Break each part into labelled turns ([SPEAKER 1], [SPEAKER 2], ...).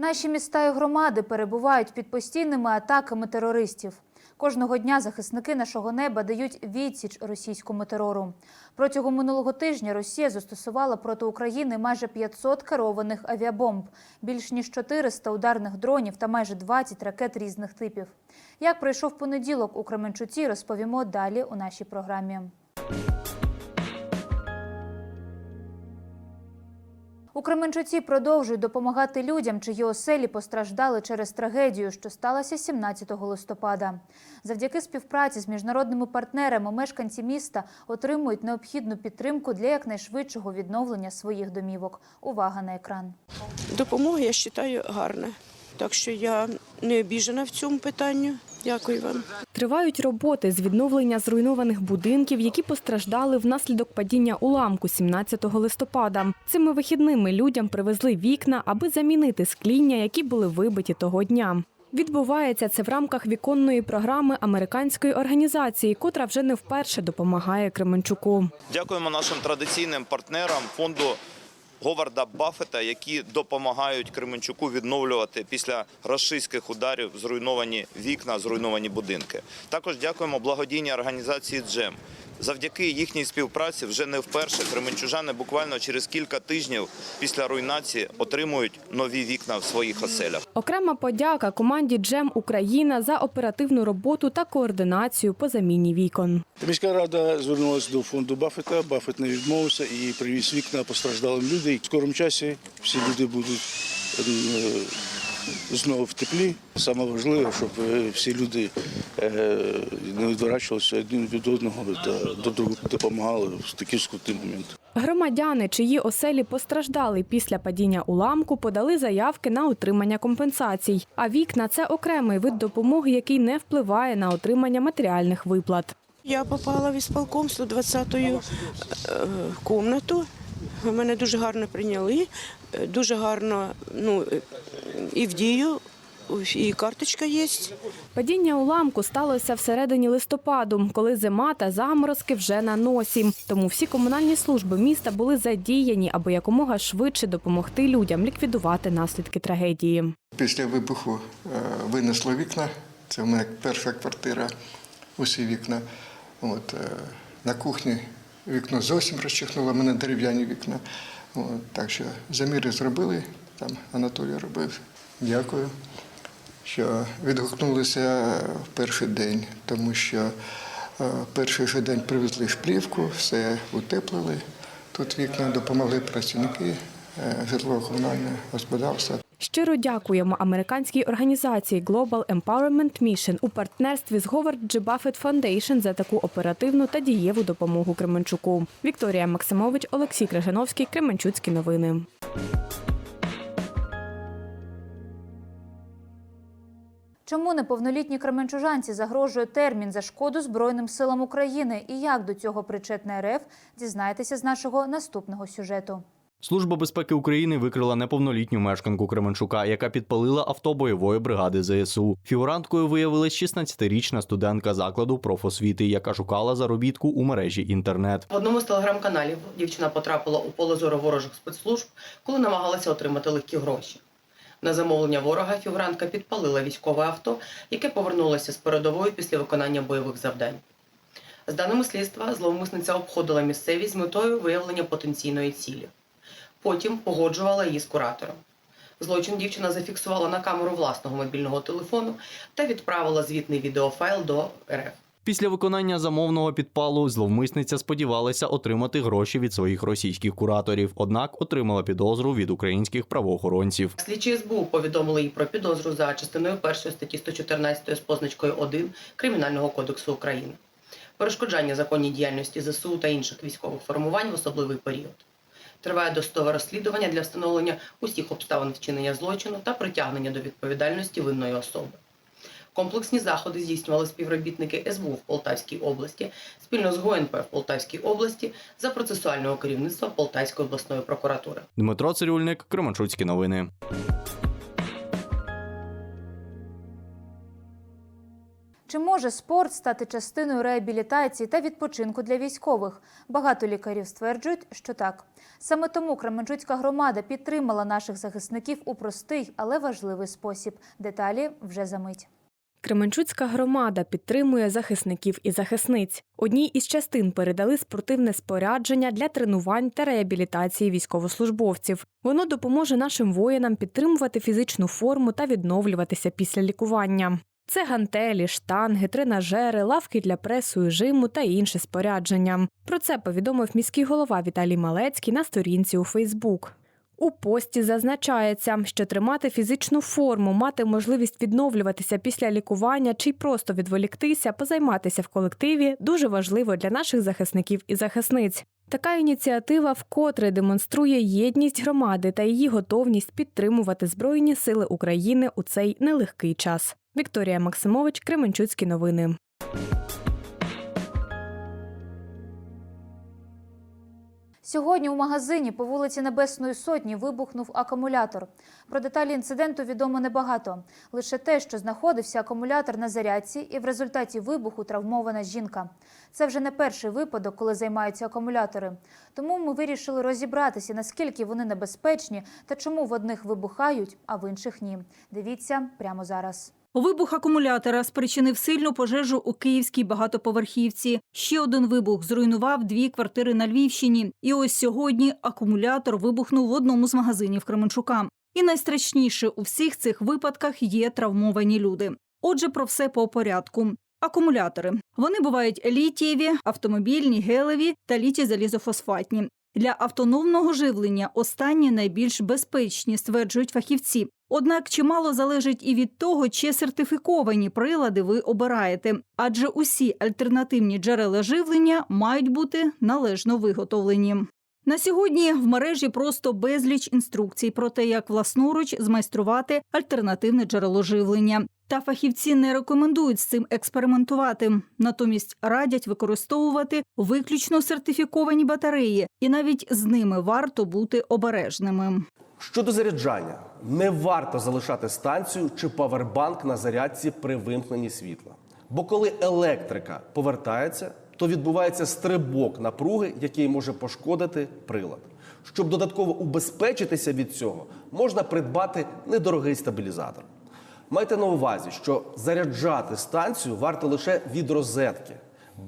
[SPEAKER 1] Наші міста і громади перебувають під постійними атаками терористів. Кожного дня захисники нашого неба дають відсіч російському терору. Протягом минулого тижня Росія застосувала проти України майже 500 керованих авіабомб, більш ніж 400 ударних дронів та майже 20 ракет різних типів. Як пройшов понеділок у Кременчуці, розповімо далі у нашій програмі. У Кременчуці продовжують допомагати людям, чиї оселі постраждали через трагедію, що сталася 17 листопада. Завдяки співпраці з міжнародними партнерами мешканці міста отримують необхідну підтримку для якнайшвидшого відновлення своїх домівок. Увага на екран.
[SPEAKER 2] Допомога, я вважаю, гарна. Так що я не обіжена в цьому питанні. Дякую вам.
[SPEAKER 3] Тривають роботи з відновлення зруйнованих будинків, які постраждали внаслідок падіння уламку 17 листопада. Цими вихідними людям привезли вікна, аби замінити скління, які були вибиті того дня. Відбувається це в рамках віконної програми американської організації, котра вже не вперше допомагає Кременчуку.
[SPEAKER 4] Дякуємо нашим традиційним партнерам фонду Говарда Баффета, які допомагають Кременчуку відновлювати після рашистських ударів зруйновані вікна, зруйновані будинки. Також дякуємо благодійній організації Джем. Завдяки їхній співпраці вже не вперше кременчужани буквально через кілька тижнів після руйнації отримують нові вікна в своїх оселях.
[SPEAKER 3] Окрема подяка команді Джем Україна за оперативну роботу та координацію по заміні вікон.
[SPEAKER 5] Міська рада звернулася до фонду Баффета. Баффет не відмовився і привіз вікна постраждалим людям. В скорому часі всі люди будуть е, знову в теплі. Саме важливе, щоб е, всі люди е, не відворачувалися один від одного та до другого допомагали в такі скрутні моменти.
[SPEAKER 3] Громадяни, чиї оселі постраждали після падіння уламку, подали заявки на отримання компенсацій. А вікна це окремий вид допомоги, який не впливає на отримання матеріальних виплат.
[SPEAKER 2] Я попала в ісполком 120-ю е, кімнату. Мене дуже гарно прийняли, дуже гарно ну, і в дію, і карточка є.
[SPEAKER 3] Падіння уламку сталося всередині листопаду, коли зима та заморозки вже на носі. Тому всі комунальні служби міста були задіяні, аби якомога швидше допомогти людям ліквідувати наслідки трагедії.
[SPEAKER 6] Після вибуху е, винесло вікна. Це в мене перша квартира, усі вікна. От, е, на кухні вікно зовсім розчихнуло, в мене дерев'яні вікна. От, так що заміри зробили, там Анатолій робив. Дякую, що відгукнулися в перший день, тому що е, перший же день привезли шплівку, все утеплили. Тут вікна допомогли працівники е, житлово-комунального господарства.
[SPEAKER 3] Щиро дякуємо американській організації Global Empowerment Mission у партнерстві з Говард G. Buffett Foundation за таку оперативну та дієву допомогу Кременчуку. Вікторія Максимович, Олексій Крижановський, Кременчуцькі новини.
[SPEAKER 1] Чому неповнолітній кременчужанці загрожує термін за шкоду Збройним силам України і як до цього причетна РФ, дізнайтеся з нашого наступного сюжету.
[SPEAKER 7] Служба безпеки України викрила неповнолітню мешканку Кременчука, яка підпалила авто бойової бригади ЗСУ. Фігуранткою виявилась 16-річна студентка закладу профосвіти, яка шукала заробітку у мережі інтернет.
[SPEAKER 8] В одному з телеграм-каналів дівчина потрапила у поле зору ворожих спецслужб, коли намагалася отримати легкі гроші. На замовлення ворога фігурантка підпалила військове авто, яке повернулося з передової після виконання бойових завдань. З даними слідства, зловмисниця обходила місцевість з метою виявлення потенційної цілі. Потім погоджувала її з куратором. Злочин дівчина зафіксувала на камеру власного мобільного телефону та відправила звітний відеофайл до РФ.
[SPEAKER 7] Після виконання замовного підпалу зловмисниця сподівалася отримати гроші від своїх російських кураторів, однак отримала підозру від українських правоохоронців.
[SPEAKER 8] Слідчі СБУ повідомили їй про підозру за частиною першої статті 114 з позначкою 1 Кримінального кодексу України. Перешкоджання законній діяльності ЗСУ та інших військових формувань в особливий період. Триває достове розслідування для встановлення усіх обставин вчинення злочину та притягнення до відповідальності винної особи. Комплексні заходи здійснювали співробітники СБУ в Полтавській області спільно з ГУНП в Полтавській області за процесуального керівництва Полтавської обласної прокуратури.
[SPEAKER 7] Дмитро Цирюльник, Кременчуцькі новини.
[SPEAKER 1] Чи може спорт стати частиною реабілітації та відпочинку для військових? Багато лікарів стверджують, що так. Саме тому Кременчуцька громада підтримала наших захисників у простий, але важливий спосіб. Деталі вже за мить.
[SPEAKER 3] Кременчуцька громада підтримує захисників і захисниць. Одній із частин передали спортивне спорядження для тренувань та реабілітації військовослужбовців. Воно допоможе нашим воїнам підтримувати фізичну форму та відновлюватися після лікування. Це гантелі, штанги, тренажери, лавки для пресу і жиму та інше спорядження. Про це повідомив міський голова Віталій Малецький на сторінці у Фейсбук. У пості зазначається, що тримати фізичну форму, мати можливість відновлюватися після лікування чи просто відволіктися, позайматися в колективі дуже важливо для наших захисників і захисниць. Така ініціатива вкотре демонструє єдність громади та її готовність підтримувати Збройні сили України у цей нелегкий час. Вікторія Максимович, Кременчуцькі новини.
[SPEAKER 1] Сьогодні у магазині по вулиці Небесної Сотні вибухнув акумулятор. Про деталі інциденту відомо небагато. Лише те, що знаходився акумулятор на зарядці, і в результаті вибуху травмована жінка. Це вже не перший випадок, коли займаються акумулятори. Тому ми вирішили розібратися, наскільки вони небезпечні та чому в одних вибухають, а в інших ні. Дивіться прямо зараз.
[SPEAKER 9] Вибух акумулятора спричинив сильну пожежу у київській багатоповерхівці. Ще один вибух зруйнував дві квартири на Львівщині. І ось сьогодні акумулятор вибухнув в одному з магазинів Кременчука. І найстрашніше у всіх цих випадках є травмовані люди. Отже, про все по порядку. Акумулятори вони бувають літієві, автомобільні, гелеві та літі-залізофосфатні. Для автономного живлення останні найбільш безпечні, стверджують фахівці. Однак чимало залежить і від того, чи сертифіковані прилади ви обираєте, адже усі альтернативні джерела живлення мають бути належно виготовлені. На сьогодні в мережі просто безліч інструкцій про те, як власноруч змайструвати альтернативне джерело живлення. Та фахівці не рекомендують з цим експериментувати, натомість радять використовувати виключно сертифіковані батареї, і навіть з ними варто бути обережними.
[SPEAKER 10] Щодо заряджання, не варто залишати станцію чи павербанк на зарядці при вимкненні світла. Бо коли електрика повертається, то відбувається стрибок напруги, який може пошкодити прилад. Щоб додатково убезпечитися від цього, можна придбати недорогий стабілізатор. Майте на увазі, що заряджати станцію варто лише від розетки,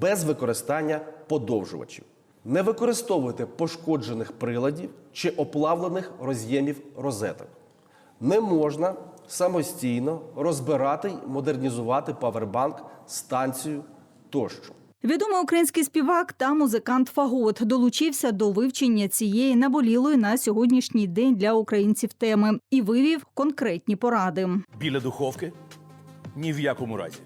[SPEAKER 10] без використання подовжувачів. Не використовуйте пошкоджених приладів чи оплавлених роз'ємів розеток. Не можна самостійно розбирати й модернізувати павербанк, станцію тощо.
[SPEAKER 9] Відомий український співак та музикант Фагот долучився до вивчення цієї наболілої на сьогоднішній день для українців теми і вивів конкретні поради.
[SPEAKER 11] Біля духовки ні в якому разі.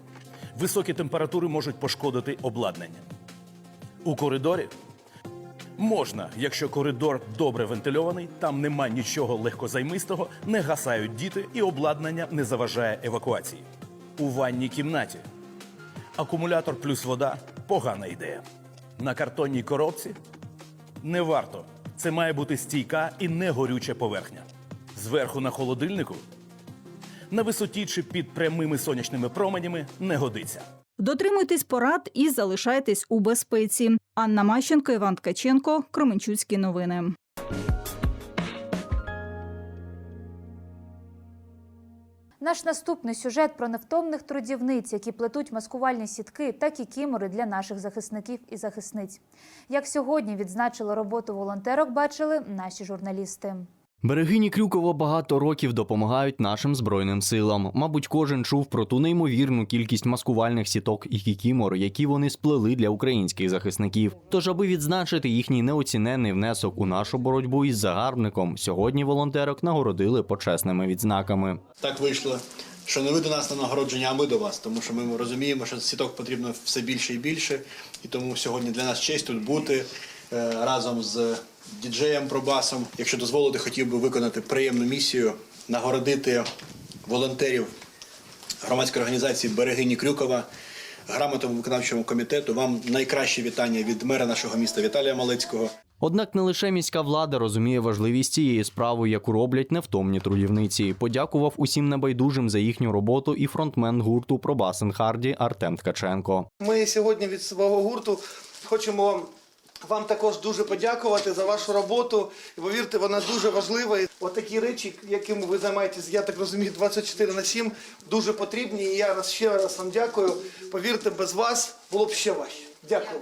[SPEAKER 11] Високі температури можуть пошкодити обладнання. У коридорі можна, якщо коридор добре вентильований, там нема нічого легкозаймистого, не гасають діти і обладнання не заважає евакуації. У ванній кімнаті акумулятор плюс вода погана ідея. На картонній коробці не варто. Це має бути стійка і не горюча поверхня. Зверху на холодильнику на висоті чи під прямими сонячними променями не годиться.
[SPEAKER 9] Дотримуйтесь порад і залишайтесь у безпеці. Анна Мащенко, Іван Ткаченко, Кременчуцькі новини.
[SPEAKER 1] Наш наступний сюжет про невтомних трудівниць, які плетуть маскувальні сітки та кікімори для наших захисників і захисниць. Як сьогодні відзначили роботу волонтерок, бачили наші журналісти.
[SPEAKER 7] Берегині Крюкова багато років допомагають нашим збройним силам. Мабуть, кожен чув про ту неймовірну кількість маскувальних сіток і кікімор, які вони сплели для українських захисників. Тож, аби відзначити їхній неоціненний внесок у нашу боротьбу із загарбником, сьогодні волонтерок нагородили почесними відзнаками.
[SPEAKER 12] Так вийшло, що не ви до нас на нагородження, а ми до вас, тому що ми розуміємо, що сіток потрібно все більше і більше, і тому сьогодні для нас честь тут бути е, разом з діджеєм Пробасом. Якщо дозволите, хотів би виконати приємну місію, нагородити волонтерів громадської організації Берегині Крюкова. Грамотному виконавчому комітету вам найкраще вітання від мера нашого міста Віталія Малецького.
[SPEAKER 7] Однак не лише міська влада розуміє важливість цієї справи, яку роблять невтомні трудівниці. Подякував усім небайдужим за їхню роботу і фронтмен гурту Пробасен Харді Артем Ткаченко.
[SPEAKER 13] Ми сьогодні від свого гурту хочемо вам також дуже подякувати за вашу роботу. І повірте, вона дуже важлива. І От такі речі, якими ви займаєтесь, я так розумію, 24 на 7, дуже потрібні. І я раз ще раз вам дякую. Повірте, без вас було б ще важче. Дякую.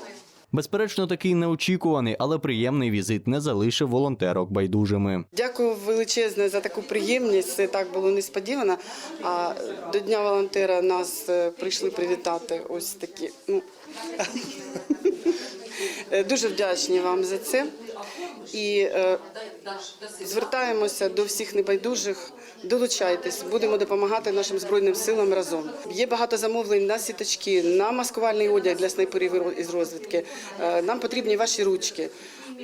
[SPEAKER 7] Безперечно, такий неочікуваний, але приємний візит не залишив волонтерок байдужими.
[SPEAKER 14] Дякую величезне за таку приємність. Це так було несподівано. А до Дня волонтера нас е, прийшли привітати. Ось такі. Ну, дуже вдячні вам за це. І е, звертаємося до всіх небайдужих. Долучайтесь, будемо допомагати нашим збройним силам разом. Є багато замовлень на сіточки, на маскувальний одяг для снайперів із розвідки. Е, Нам потрібні ваші ручки,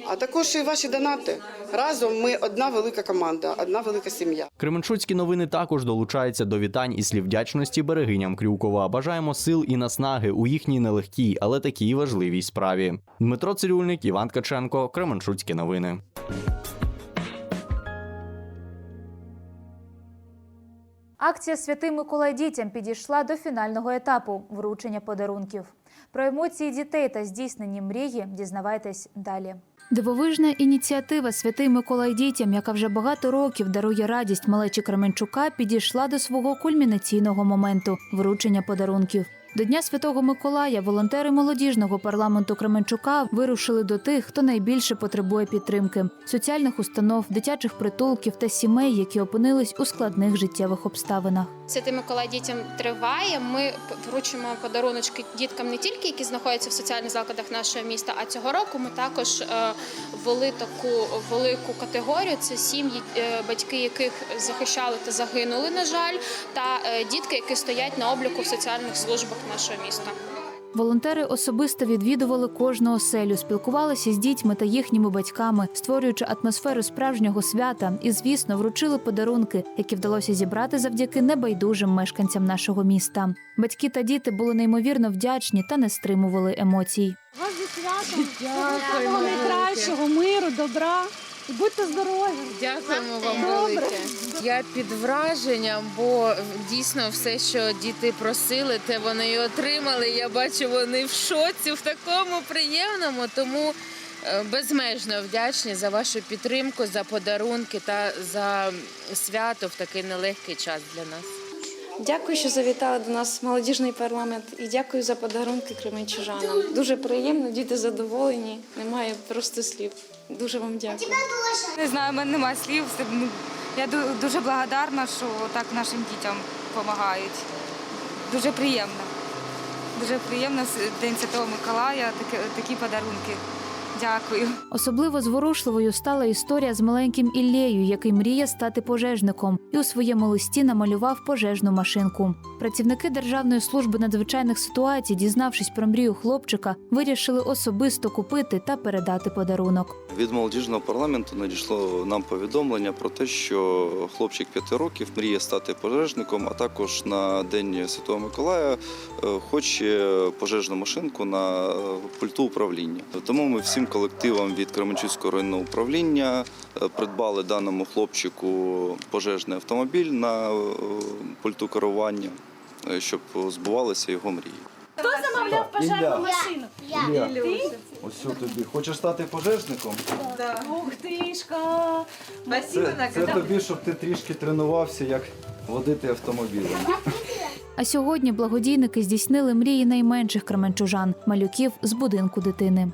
[SPEAKER 14] а також і ваші донати. Разом ми одна велика команда, одна велика сім'я.
[SPEAKER 7] Кременчуцькі новини також долучаються до вітань і слів вдячності берегиням Крюкова. Бажаємо сил і наснаги у їхній нелегкій, але такій важливій справі. Дмитро Цирюльник, Іван Ткаченко, Кременчуцькі новини.
[SPEAKER 1] Акція Святий Миколай дітям підійшла до фінального етапу вручення подарунків. Про емоції дітей та здійснені мрії дізнавайтесь далі. Дивовижна ініціатива Святий Миколай дітям, яка вже багато років дарує радість малечі Кременчука, підійшла до свого кульмінаційного моменту вручення подарунків. До Дня Святого Миколая волонтери молодіжного парламенту Кременчука вирушили до тих, хто найбільше потребує підтримки соціальних установ, дитячих притулків та сімей, які опинились у складних життєвих обставинах.
[SPEAKER 15] Святий Миколай дітям триває. Ми вручимо подаруночки діткам не тільки які знаходяться в соціальних закладах нашого міста, а цього року ми також е, ввели таку велику категорію. Це сім'ї, е, батьки яких захищали та загинули, на жаль, та е, дітки, які стоять на обліку в соціальних службах нашого міста.
[SPEAKER 1] Волонтери особисто відвідували кожну оселю, спілкувалися з дітьми та їхніми батьками, створюючи атмосферу справжнього свята, і, звісно, вручили подарунки, які вдалося зібрати завдяки небайдужим мешканцям нашого міста. Батьки та діти були неймовірно вдячні та не стримували емоцій.
[SPEAKER 16] Вас зі святом найкращого, миру, добра. І будьте здорові.
[SPEAKER 17] Дякуємо вам
[SPEAKER 16] Добре.
[SPEAKER 17] велике. Я під враженням, бо дійсно все, що діти просили, те вони і отримали. Я бачу, вони в шоці, в такому приємному. Тому е, безмежно вдячні за вашу підтримку, за подарунки та за свято в такий нелегкий час для нас.
[SPEAKER 16] Дякую, що завітали до нас в молодіжний парламент і дякую за подарунки кременчужанам. Дуже приємно, діти задоволені. Немає просто слів. Дуже вам дякую.
[SPEAKER 18] Не знаю, в мене немає слів. Ну, Я дуже благодарна, що так нашим дітям допомагають. Дуже приємно. Дуже приємно День Святого Миколая, такі, такі подарунки. Дякую.
[SPEAKER 1] Особливо зворушливою стала історія з маленьким Іллею, який мріє стати пожежником, і у своєму листі намалював пожежну машинку. Працівники Державної служби надзвичайних ситуацій, дізнавшись про мрію хлопчика, вирішили особисто купити та передати подарунок.
[SPEAKER 19] Від молодіжного парламенту надійшло нам повідомлення про те, що хлопчик 5 років мріє стати пожежником, а також на День Святого Миколая е, хоче пожежну машинку на пульту управління. Тому ми всім колективам від Кременчуцького районного управління е, придбали даному хлопчику пожежний автомобіль на е, пульту керування, е, щоб збувалися його мрії.
[SPEAKER 16] Хто замовляв пожежну машину?
[SPEAKER 20] Ілля.
[SPEAKER 16] Ти?
[SPEAKER 20] Ось тобі. Хочеш стати пожежником?
[SPEAKER 16] Ух тишка.
[SPEAKER 20] Це, це тобі, щоб ти трішки тренувався, як водити автомобілем.
[SPEAKER 1] А сьогодні благодійники здійснили мрії найменших кременчужан малюків з будинку дитини.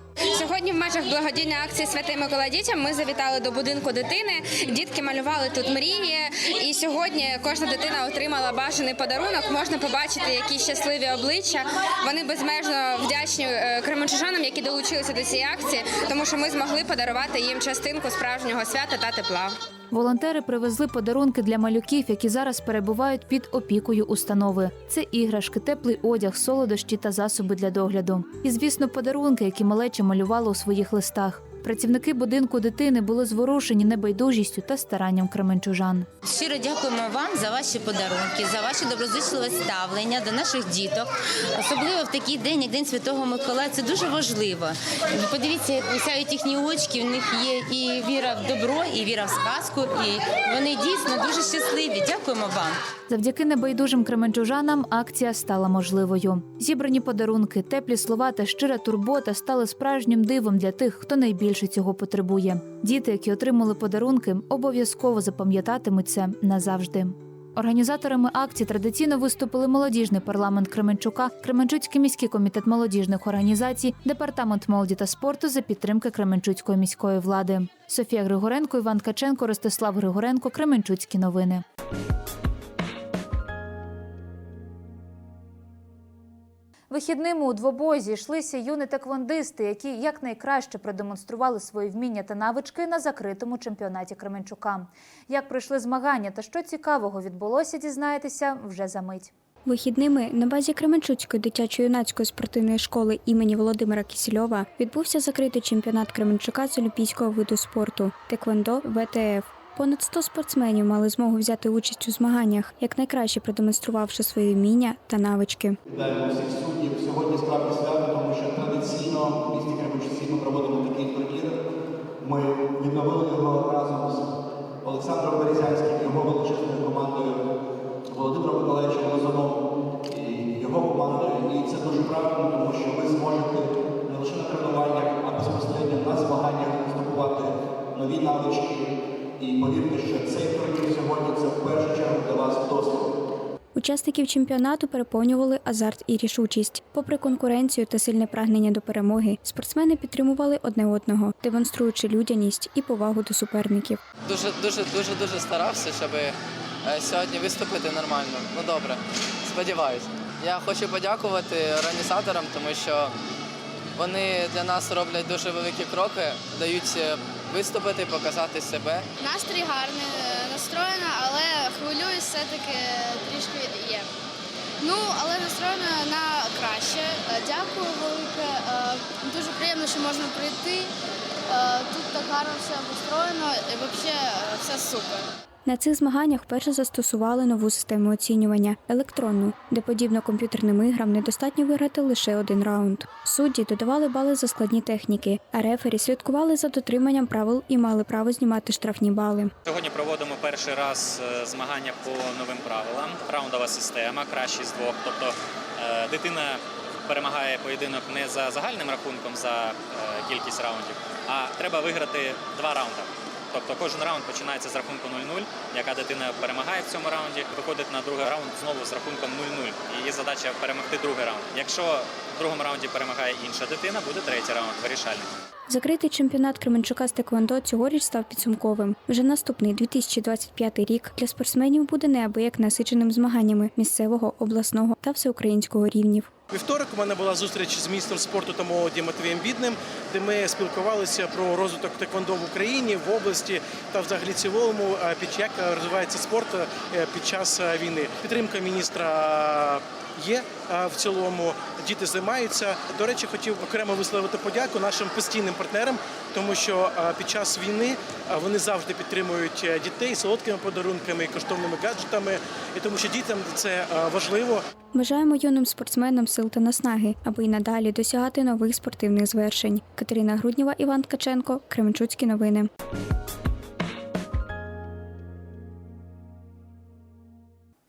[SPEAKER 18] Межах благодійної акції Святий Миколай дітям ми завітали до будинку дитини. Дітки малювали тут мрії. І сьогодні кожна дитина отримала бажаний подарунок. Можна побачити, які щасливі обличчя. Вони безмежно вдячні е, кременчужанам, які долучилися до цієї акції, тому що ми змогли подарувати їм частинку справжнього свята та тепла.
[SPEAKER 1] Волонтери привезли подарунки для малюків, які зараз перебувають під опікою установи. Це іграшки, теплий одяг, солодощі та засоби для догляду. І, звісно, подарунки, які малеча малювала у своїх листах. Працівники будинку дитини були зворушені небайдужістю та старанням кременчужан.
[SPEAKER 21] Щиро дякуємо вам за ваші подарунки, за ваше доброзичливе ставлення до наших діток. Особливо в такий день, як День Святого Миколая. Це дуже важливо. Подивіться, як сяють їхні очки. В них є і віра в добро, і віра в сказку. І вони дійсно дуже щасливі. Дякуємо вам.
[SPEAKER 1] Завдяки небайдужим кременчужанам акція стала можливою. Зібрані подарунки, теплі слова та щира турбота стали справжнім дивом для тих, хто найбільше цього потребує. Діти, які отримали подарунки, обов'язково запам'ятатимуть це назавжди. Організаторами акції традиційно виступили молодіжний парламент Кременчука, Кременчуцький міський комітет молодіжних організацій, департамент молоді та спорту за підтримки Кременчуцької міської влади. Софія Григоренко, Іван Каченко, Ростислав Григоренко, Кременчуцькі новини. Вихідними у двобої зійшлися юні таквондисти, які якнайкраще продемонстрували свої вміння та навички на закритому чемпіонаті Кременчука. Як пройшли змагання та що цікавого відбулося, дізнаєтеся вже за мить.
[SPEAKER 22] Вихідними на базі Кременчуцької дитячо-юнацької спортивної школи імені Володимира Кісільова відбувся закритий чемпіонат Кременчука з олімпійського виду спорту Теквондо ВТФ. Понад 100 спортсменів мали змогу взяти участь у змаганнях, якнайкраще продемонструвавши свої вміння та навички.
[SPEAKER 12] Вітаємо всіх суддів. Сьогодні справді свято, тому що традиційно в місті Кременчуці ми проводимо такий турнір. Ми відновили його разом з Олександром Березянським, його величезною командою, Володимиром Миколаївичем Лозановим і його командою. І це дуже правильно, тому що ви зможете не лише на тренуваннях, а безпосередньо на змаганнях здобувати нові навички. І повірте, що цей турнір сьогодні це в першу чергу для вас досвід.
[SPEAKER 22] Учасників чемпіонату переповнювали азарт і рішучість. Попри конкуренцію та сильне прагнення до перемоги, спортсмени підтримували одне одного, демонструючи людяність і повагу до суперників.
[SPEAKER 23] Дуже, дуже, дуже, дуже старався, щоб е, сьогодні виступити нормально. Ну добре, сподіваюся. Я хочу подякувати організаторам, тому що вони для нас роблять дуже великі кроки, дають е, виступити, показати себе.
[SPEAKER 24] Настрій гарний, е, настроєна, але хвилююсь все-таки трішки є. Ну, але настроєна на краще. Е, Дякую велике. Е, Дуже приємно, що можна прийти. Тут так гарно все обустроєно і взагалі все супер.
[SPEAKER 22] На цих змаганнях вперше застосували нову систему оцінювання електронну, де подібно комп'ютерним іграм недостатньо виграти лише один раунд. Судді додавали бали за складні техніки, а рефері слідкували за дотриманням правил і мали право знімати штрафні бали.
[SPEAKER 25] Сьогодні проводимо перший раз е, змагання по новим правилам. Раундова система, кращий з двох. Тобто е, дитина перемагає поєдинок не за загальним рахунком за е, кількість раундів, а треба виграти два раунди. Тобто кожен раунд починається з рахунку 0-0. Яка дитина перемагає в цьому раунді, виходить на другий раунд знову з рахунком 0-0. Її задача перемогти другий раунд. Якщо в другому раунді перемагає інша дитина, буде третій раунд вирішальний.
[SPEAKER 22] Закритий чемпіонат Кременчука з Теквондо цьогоріч став підсумковим. Вже наступний 2025 рік для спортсменів буде неабияк насиченим змаганнями місцевого, обласного та всеукраїнського рівнів.
[SPEAKER 26] Вівторок у мене була зустріч з міністром спорту та молоді Матвієм Бідним, де ми спілкувалися про розвиток теквондо в Україні в області та взагалі цілому е, під як розвивається спорт е, під час е, війни. Підтримка міністра є в цілому. Діти займаються. До речі, хотів окремо висловити подяку нашим постійним партнерам, тому що під час війни вони завжди підтримують е, дітей солодкими подарунками і коштовними гаджетами, і тому що дітям це важливо.
[SPEAKER 22] Бажаємо юним спортсменам сил та наснаги, аби й надалі досягати нових спортивних звершень. Катерина Груднєва, Іван Ткаченко, Кременчуцькі новини.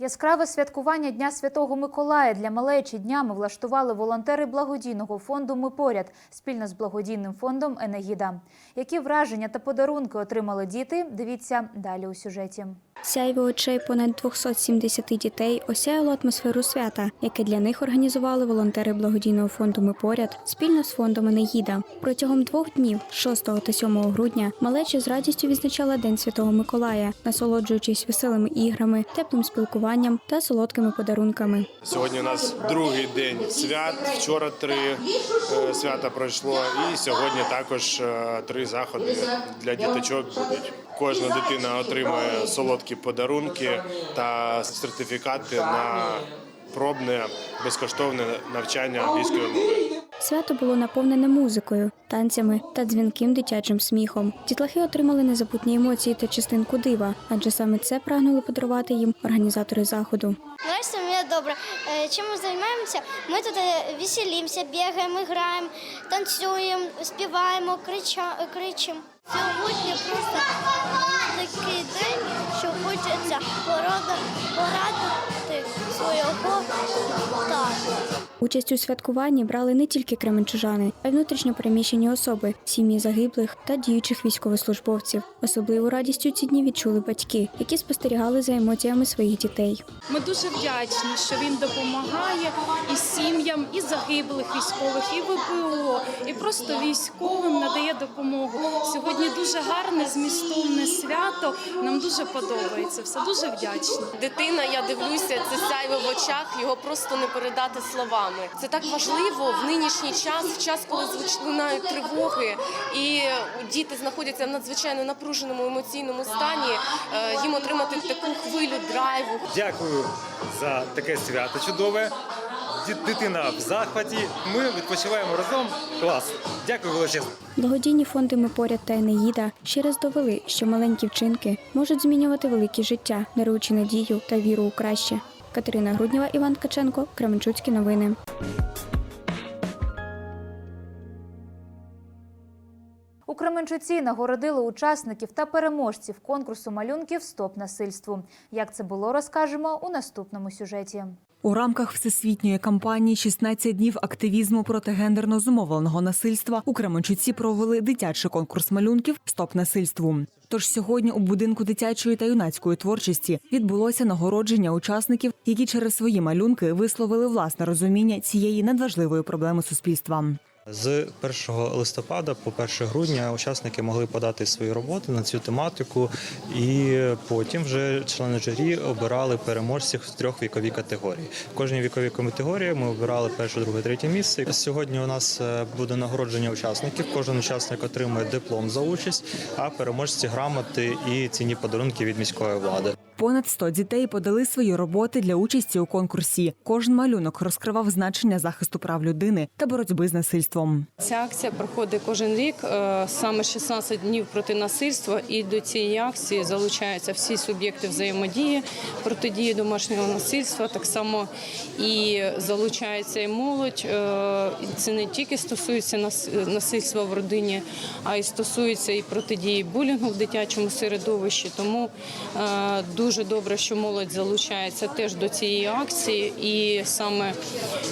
[SPEAKER 1] Яскраве святкування Дня Святого Миколая для малечі днями влаштували волонтери благодійного фонду Ми поряд спільно з благодійним фондом Енегіда. Які враження та подарунки отримали діти? Дивіться далі у сюжеті.
[SPEAKER 22] Сяйво очей понад 270 дітей осяяло атмосферу свята, яке для них організували волонтери благодійного фонду Ми поряд спільно з фондом Енегіда. Протягом двох днів, 6 та 7 грудня, малеча з радістю відзначала День Святого Миколая, насолоджуючись веселими іграми, теплим спілкуванням та солодкими подарунками.
[SPEAKER 27] Сьогодні у нас другий день свят. Вчора три е, свята пройшло, і сьогодні також е, три заходи для діточок будуть. Кожна дитина отримує солодкі подарунки та сертифікати на пробне безкоштовне навчання англійської мови.
[SPEAKER 22] Свято було наповнене музикою, танцями та дзвінким дитячим сміхом. Дітлахи отримали незабутні емоції та частинку дива, адже саме це прагнули подарувати їм організатори заходу.
[SPEAKER 24] Бачите, мені добре. Чим ми займаємося? Ми тут е, веселимося, бігаємо, граємо, танцюємо, співаємо, кричимо. Сьогодні просто такий день, що хочеться порада- порадити свого тату.
[SPEAKER 22] Участь у святкуванні брали не тільки кременчужани, а й внутрішньо переміщені особи, сім'ї загиблих та діючих військовослужбовців. Особливу радість у ці дні відчули батьки, які спостерігали за емоціями своїх дітей.
[SPEAKER 28] Ми дуже вдячні, що він допомагає і сім'ям, і загиблих військових, і ВПО, і просто військовим надає допомогу. Сьогодні дуже гарне, змістовне свято. Нам дуже подобається. Все дуже вдячні.
[SPEAKER 29] Дитина, я дивлюся, це сяйво в очах, його просто не передати словами. Це так важливо в нинішній час, в час, коли лунають тривоги, і діти знаходяться в надзвичайно напруженому емоційному стані. е, Їм отримати таку хвилю драйву.
[SPEAKER 30] Дякую за таке свято чудове. Дитина в захваті. Ми відпочиваємо разом. Клас. Дякую величезно.
[SPEAKER 22] Благодійні фонди Ми поряд та Енеїда ще раз довели, що маленькі вчинки можуть змінювати велике життя, даруючи надію та віру у краще. Катерина Груднєва, Іван Ткаченко, Кременчуцькі новини.
[SPEAKER 1] У Кременчуці нагородили учасників та переможців конкурсу малюнків Стоп насильству. Як це було, розкажемо у наступному сюжеті.
[SPEAKER 31] У рамках всесвітньої кампанії «16 днів активізму проти гендерно зумовленого насильства у Кременчуці провели дитячий конкурс малюнків Стоп насильству. Тож сьогодні у будинку дитячої та юнацької творчості відбулося нагородження учасників, які через свої малюнки висловили власне розуміння цієї надважливої проблеми суспільства.
[SPEAKER 32] З 1 листопада по 1 грудня учасники могли подати свої роботи на цю тематику, і потім вже члени журі обирали переможців з трьох вікові категорії. В кожній віковій категорії ми обирали перше, друге, третє місце. Сьогодні у нас е, буде нагородження учасників. Кожен учасник отримує диплом за участь, а переможці грамоти і цінні подарунки від міської влади.
[SPEAKER 31] Понад 100 дітей подали свої роботи для участі у конкурсі. Кожен малюнок розкривав значення захисту прав людини та боротьби з насильством.
[SPEAKER 33] Ця акція проходить кожен рік, е, саме 16 днів проти насильства, і до цієї акції залучаються всі суб'єкти взаємодії, протидії домашнього насильства. Так само і залучається і молодь. Е, Це не тільки стосується насильства в родині, а й стосується і протидії булінгу в дитячому середовищі. Тому е, дуже добре, що молодь залучається теж до цієї акції, і саме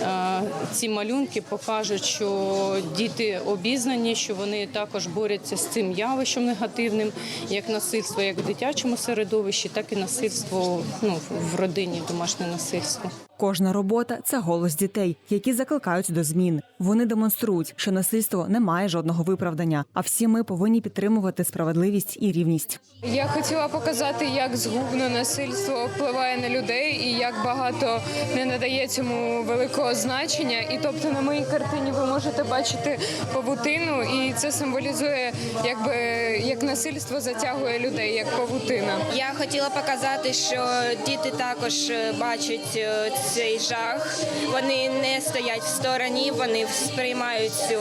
[SPEAKER 33] е, ці малюнки покажуть, що діти обізнані, що вони також борються з цим явищем негативним, як насильство, як в дитячому середовищі, так і насильство ну, в родині, домашнє насильство.
[SPEAKER 31] Кожна робота це голос дітей, які закликають до змін. Вони демонструють, що насильство не має жодного виправдання, а всі ми повинні підтримувати справедливість і рівність.
[SPEAKER 34] Я хотіла показати, як згубно насильство впливає на людей і як багато не надає цьому великого значення. І тобто на моїй картині ви можете бачити павутину, і це символізує, якби як насильство затягує людей, як павутина.
[SPEAKER 18] Я хотіла показати, що діти також е, бачать е, цей жах. Вони не стоять в стороні, вони сприймають цю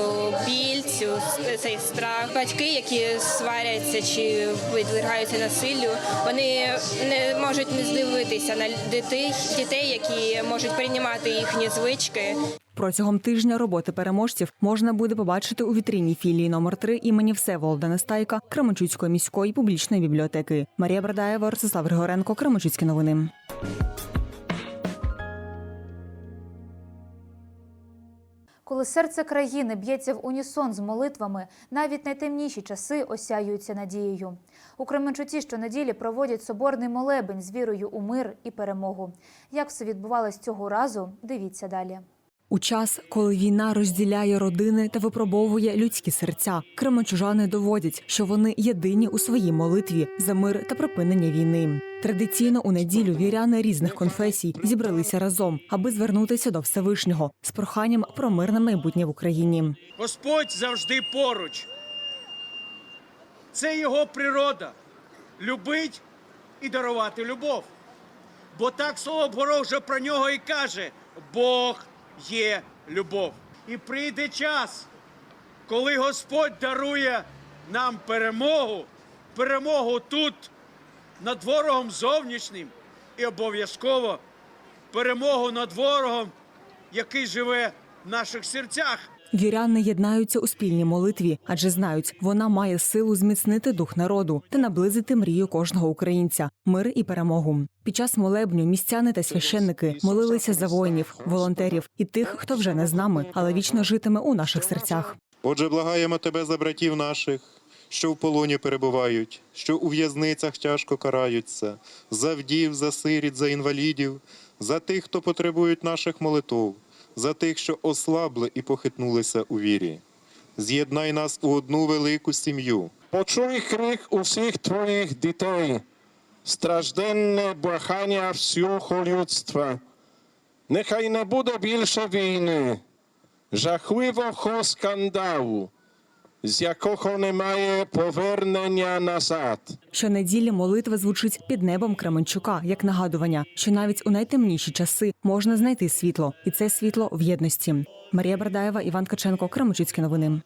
[SPEAKER 18] біль, цю цей страх. Батьки, які сваряться чи підвергаються насиллю, вони не можуть не здивитися на дітей, які можуть приймати їхні звички.
[SPEAKER 31] Протягом тижня роботи переможців можна буде побачити у вітріні філії номер 3 імені Всеволода Нестайка Кременчуцької міської публічної бібліотеки. Марія Бердаєва, Ростислав Григоренко, Кременчуцькі новини.
[SPEAKER 1] Коли серце країни б'ється в унісон з молитвами, навіть найтемніші часи осяюються надією. У Кременчуці щонеділі проводять соборний молебень з вірою у мир і перемогу. Як все відбувалось цього разу, дивіться далі.
[SPEAKER 31] У час, коли війна розділяє родини та випробовує людські серця, кременчужани доводять, що вони єдині у своїй молитві за мир та припинення війни. Традиційно у неділю віряни різних конфесій зібралися разом, аби звернутися до Всевишнього з проханням про мирне майбутнє в Україні.
[SPEAKER 35] Господь завжди поруч. Це його природа любить і дарувати любов. Бо так слово Боже про нього і каже: Бог є любов. І прийде час, коли Господь дарує нам перемогу, перемогу тут над ворогом зовнішнім і обов'язково перемогу над ворогом, який живе в наших серцях.
[SPEAKER 31] Віряни єднаються у спільній молитві, адже знають, вона має силу зміцнити дух народу та наблизити мрію кожного українця, мир і перемогу. Під час молебню містяни та священники молилися за воїнів, волонтерів і тих, хто вже не з нами, але вічно житиме у наших серцях.
[SPEAKER 36] Отже, благаємо тебе за братів наших, що в полоні перебувають, що у в'язницях тяжко караються, за вдів, за сиріт, за інвалідів, за тих, хто потребують наших молитов, за тих, що ослабли і похитнулися у вірі. З'єднай нас у одну велику сім'ю.
[SPEAKER 35] Почуй крик усіх твоїх дітей, стражденне благання всього людства. Нехай не буде більше війни, жахливого скандалу, з якого немає повернення назад.
[SPEAKER 31] Щонеділі молитва звучить під небом Кременчука як нагадування, що навіть у найтемніші часи можна знайти світло, і це світло в єдності. Марія Бардаєва, Іван Каченко, Кременчуцькі новини.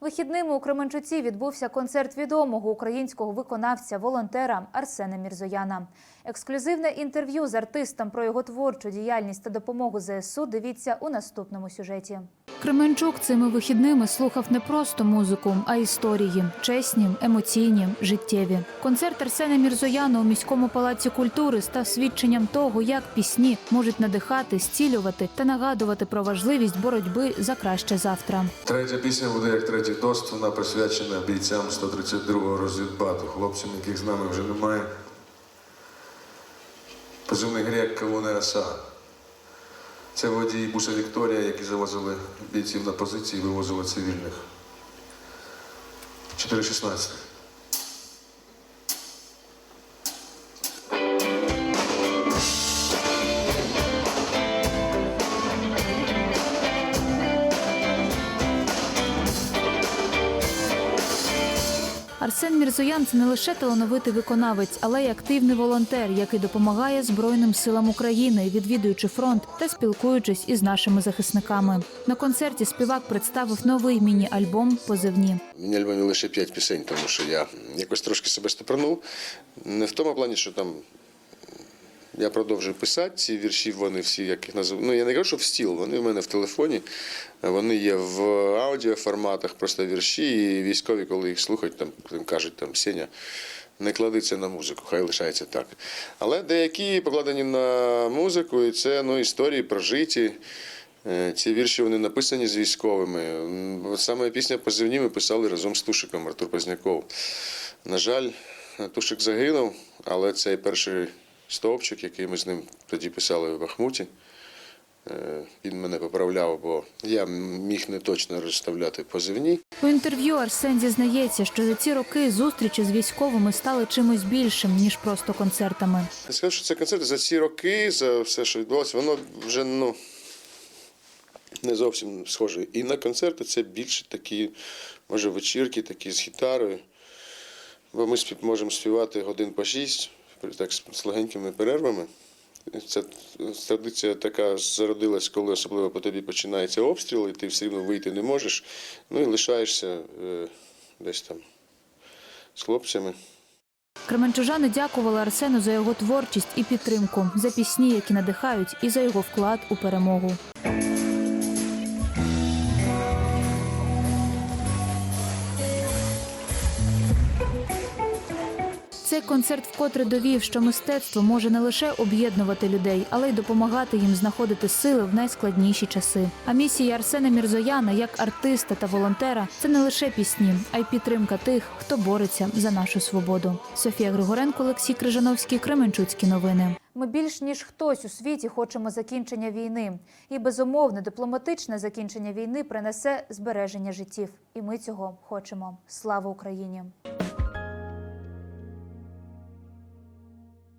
[SPEAKER 1] Вихідними у Кременчуці відбувся концерт відомого українського виконавця волонтера Арсена Мірзояна. Ексклюзивне інтерв'ю з артистом про його творчу діяльність та допомогу ЗСУ. Дивіться у наступному сюжеті. Кременчук цими вихідними слухав не просто музику, а історії чесні, емоційні, життєві. Концерт Арсена Мірзояна у міському палаці культури став свідченням того, як пісні можуть надихати, зцілювати та нагадувати про важливість боротьби за краще завтра.
[SPEAKER 37] Третя пісня буде як третій тост. Вона присвячена бійцям 132-го розвідбату, хлопцям, яких з нами вже немає. Позивний грек Кавуне Оса. Це водії буса Вікторія, які завозили бійців на позиції, вивозили цивільних. 4.16.
[SPEAKER 1] Арсен Мірзоян це не лише талановитий виконавець, але й активний волонтер, який допомагає Збройним силам України, відвідуючи фронт та спілкуючись із нашими захисниками. На концерті співак представив новий міні-альбом Позивні.
[SPEAKER 37] Мені альбомі лише п'ять пісень, тому що я якось трошки себе стопорнув. Не в тому плані, що там я продовжую писати ці вірші, вони всі, як їх називаю. Ну я не кажу, що в стіл, вони в мене в телефоні, вони є в аудіоформатах, просто вірші, і військові, коли їх слухають, там кажуть, там Сеня, не клади це на музику, хай лишається так. Але деякі покладені на музику, і це ну, історії прожиті. Е, Ці вірші вони написані з військовими. Саме пісня позивні ми писали разом з Тушиком Артур Позняков. На жаль, Тушик загинув, але цей перший стовпчик, який ми з ним тоді писали в Бахмуті, е, він мене поправляв, бо я міг не точно розставляти позивні.
[SPEAKER 1] У інтерв'ю Арсен зізнається, що за ці роки зустрічі з військовими стали чимось більшим ніж просто концертами.
[SPEAKER 37] Я скажу, що це концерт за ці роки, за все, що відбулося, воно вже ну, не зовсім схоже. І на концерти це більше такі, може, вечірки, такі з гітарою. Бо ми можемо співати годин по шість, так з легенькими перервами. Ця традиція така зародилась, коли особливо по тобі починається обстріл, і ти все рівно вийти не можеш. Ну і лишаєшся е, десь там з хлопцями.
[SPEAKER 1] Кременчужани дякували Арсену за його творчість і підтримку, за пісні, які надихають, і за його вклад у перемогу. Цей концерт вкотре довів, що мистецтво може не лише об'єднувати людей, але й допомагати їм знаходити сили в найскладніші часи. А місія Арсена Мірзояна як артиста та волонтера це не лише пісні, а й підтримка тих, хто бореться за нашу свободу. Софія Григоренко, Олексій Крижановський, Кременчуцькі новини. Ми більш ніж хтось у світі хочемо закінчення війни, і безумовне дипломатичне закінчення війни принесе збереження життів. І ми цього хочемо. Слава Україні!